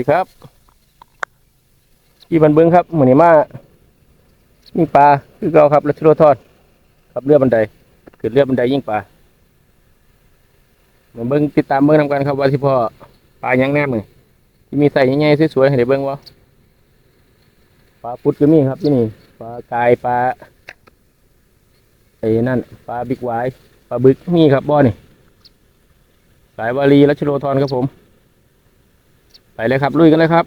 ดีครับที่บันเบิงครับเหมือนนี้มายิ่งปลาคือเก่าครับแล้วชิโรทอดครับเรือบันไดขึ้นเรือบันไดยิ่งปลามาเบิ้งติดตามเบิ้งทำกันครับว่าที่พ่อปลายังแน่มือที่มีใส่ใหญ่ๆสวยๆให้ได้เบิ้งวะปลาปุดก็มีครับที่นี่ปลากายปลาไอ้นั่นปลาบิ๊กไวปลาบึกมีครับบ่อนี่สายวารีและชิโรทอนครับผม ไปเลยครับลุยกันเลยครับ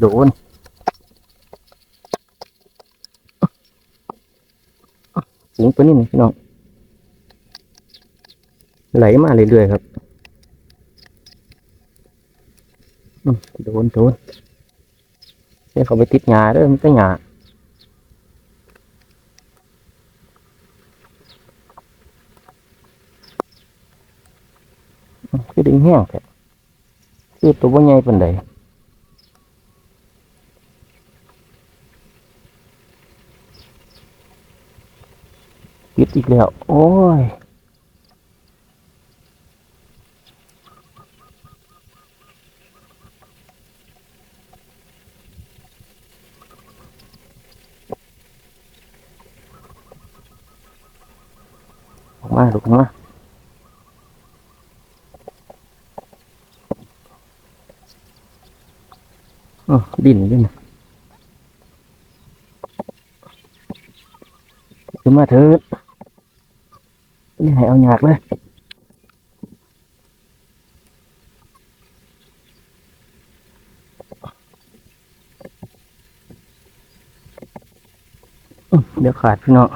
โดนสูงตัวนี้นี่พี่น้องไหลมาเรื่อยๆครับ อืม โดนโดนเนี่ยเขาไปติดหญ้าเด้อมันก็หญ้าคือดึงแห้งแท้คือตัวบ่ใหญ่ปานใดติดอีกแล้ว โอ้ย ออกมา ลูกออกมาอ๋อดินด้วยนะขึ้นมาเถิดนี่ให้เอาหยาดเลยเดี๋ยวขาดพี่น้อง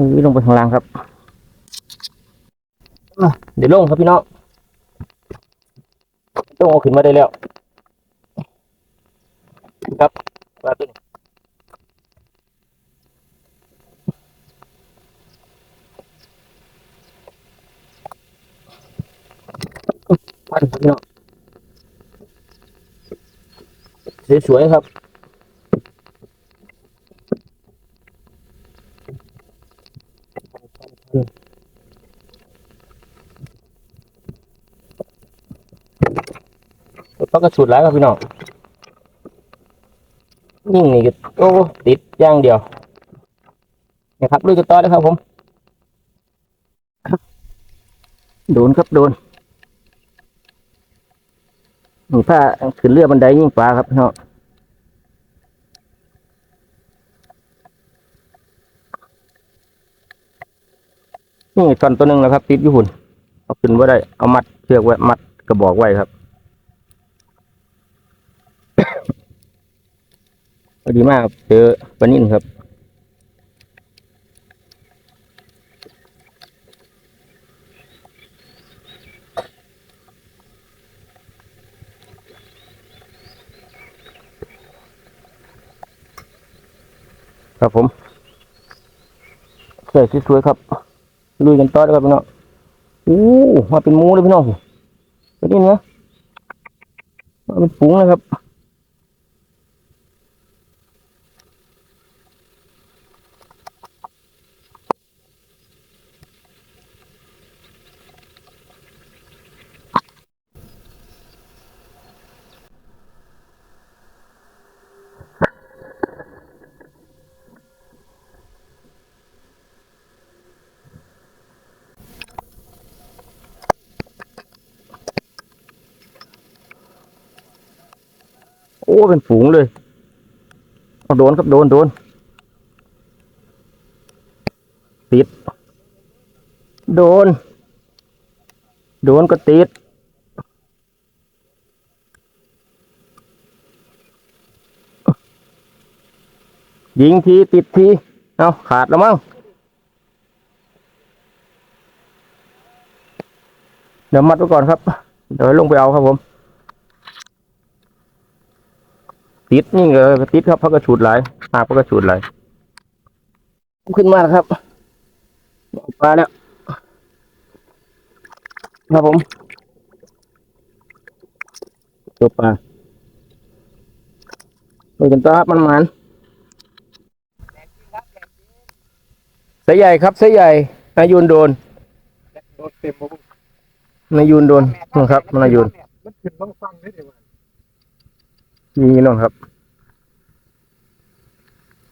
ออลงไปข้างล่างครับเดี๋ยวลงครับพี่น้องต้องเอาขึ้นมาได้แล้ว ครับปลาตัวนี้พันพี่น้องสวยๆครับ ต้องกระสุดแล้วครับพี่น้องยิ่งนี่ก็โอ้ติดย่างเดียวนะครับลุยกันต่อเลยครับผมครับโดนครับโดนนี่ถ้าขึ้นเรือบันไดยิ่งปลาครับพี่น้องนี่ตอนตัวหนึ่งแล้วครับ ติดอยู่หุ่นเอาขึ้นไว้ได้ เอามัดเชือกไว้ มัดกระบอกไว้ครับ ก็ดีมากเจอปลานิ่นครับครับผมสวยสวยครับ ลุยกันต่อเลยครับพี่น้องอู้มาเป็นมูเลยพี่น้องปลานิ่นะมาเป็นฝูงเลยครับ โอ้เป็นฝูงเลยโดนครับโดนโดนติด โดน โดนก็ติดยิงทีติดทีเอาขาดแล้วมั้งเดี๋ยวมัดไว้ก่อนครับ เดี๋ยวลงไปเอาครับผม ติดนี่เออติดครับพักกระฉุดหลายหากพักกระฉุดหลายขึ้นมาแล้วครับปลาแล้วครับผมตัวปลาดูกันต่อครับมันมันๆสายใหญ่ครับสายใหญ่นายุนโดนโดนเต็มบ่บุนายุนโดนนะครับนายุนมันขึ้นต้องฟังได้เดี๋ยว ว่านี่น้องครับ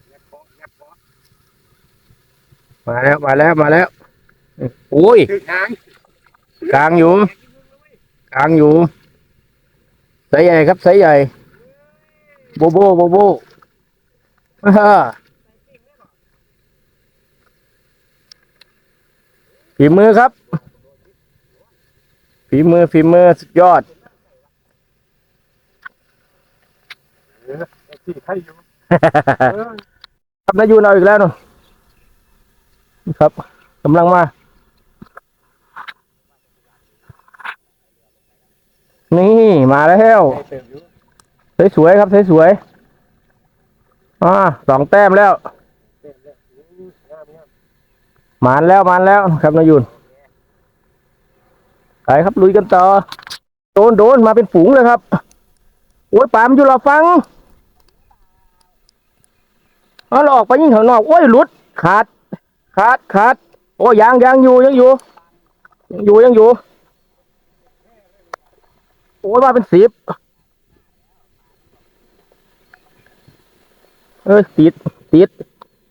แยกคอแยกคอมาแล้วมาแล้วมาแล้วโอ้ยถึงทางกลางอยู่กลางอยู่สายใหญ่ครับสายใหญ่โบโบโบโบอ่าฮะฝีมือครับฝีมือฝีมือสุดยอด ไอ้ที่ใครอยู่เออครับนายยูนเอาอีกแล้วเนอะครับกำลังมา นี่มาแล้วไอ้สวยๆครับสวยๆอ่าสองแต้มแล้วมานแล้วมานแล้วครับนายยูนไปครับลุยกันต่อ โดนโดนมาเป็นฝูงเลยครับ โอ้ยปามอยู่รอฟัง เอาเราออกไปยิงข้างนอกโอ้ยหลุดขาดขาดขาดโอ้ยยังยังอยู่ยังอยู่ยังอยู่ยังอยู่โอ้ยมาเป็นสิบเออติดติด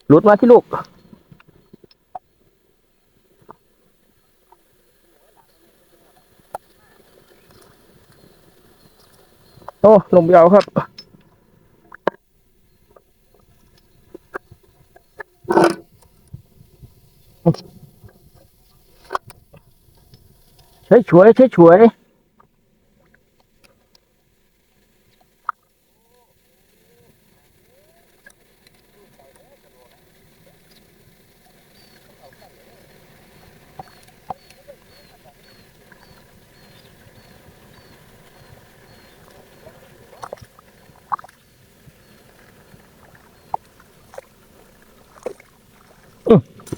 หลุดมาที่ลูกโอ้ลงไปเอาครับ ใช้ฉวยใช้ฉวย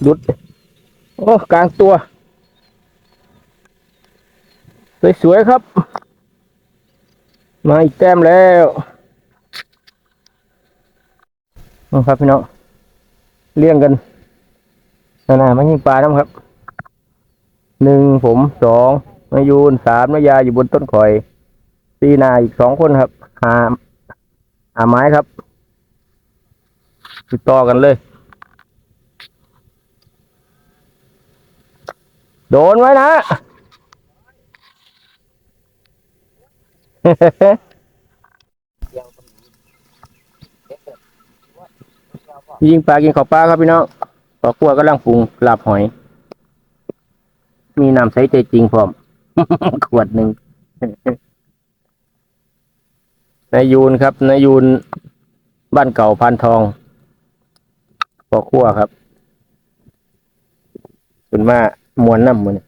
ดุดโอ้กลางตัว สวยๆครับ มาอีกแต้มแล้วเอาครับพี่น้องเลี้ยงกันนานามายิงปลาน้ำครับหนึ่งผมสองนายูนสามนายาอยู่บนต้นข่อยสี่นาอีกสองคนครับหาหาไม้ครับ ติดต่อกันเลย โดนไว้นะ ยิงปลากินข้าวปลาครับพี่น้องขอครัวกำลังปรุงลาบหอย มีน้ำใสใจจริงพร้อม ขวดหนึ่งนายยูนครับนายยูนบ้านเก่าพานทองขอครัวครับคุณมา มวนน้ำมัน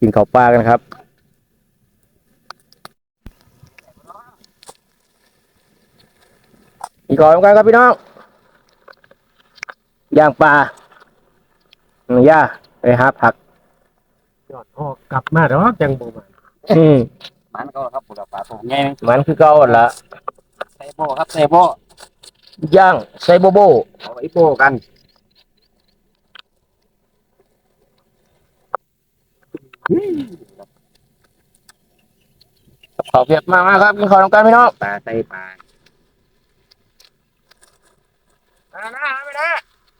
กินข้าวปลากันครับอีกก่อนกันครับพี่น้องย่างปลาหนึ่งย่าไปหาผักยอดออกกลับมาแล้วจังบ่มาอืมมันก็ครับปลาปลาตัวใหญ่มันคือเก่าหั่นละใส่โบครับใส่โบย่างใส่โบโบเอาไอ้โบกัน ขอเพียบมากมากๆครับกินข้าวน้ำกันพี่น้องปลาใส่ปลา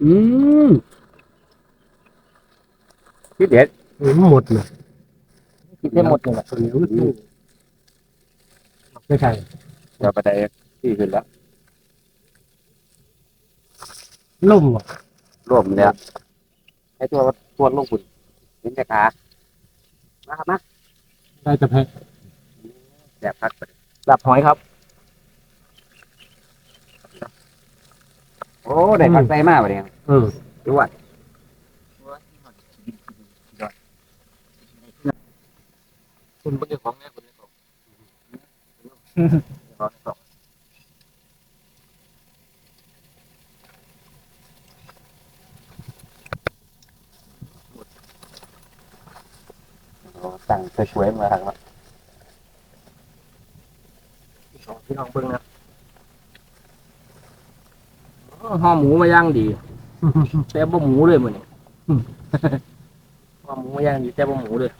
อืมคิดเด็ดหมดเลยคิดได้หมดนี่แหละตัวนี้รู้สึกไม่ใช่เดี๋ยวไปได้ที่ขึ้นแล้วล่มว่ะรวมเนี่ยไอ้ตัวตัวลงคุณเห็นแต่ขา มาครับมาได้จะแพ้แดบพักไปหลับหอยครับ โอ้ได้พักใส่มาไปเนี่ยเออดูว่าคุณเป็นเจ้าของแน่คุณเจ้าของ สั่งสวยมาทางละสองพี่น้องเบิ้งนะห่อหมูมาย่างดี แต่บ่หมูเลยมันนี่ห่อหมูมาย่างดีแต่บ่หมูเลย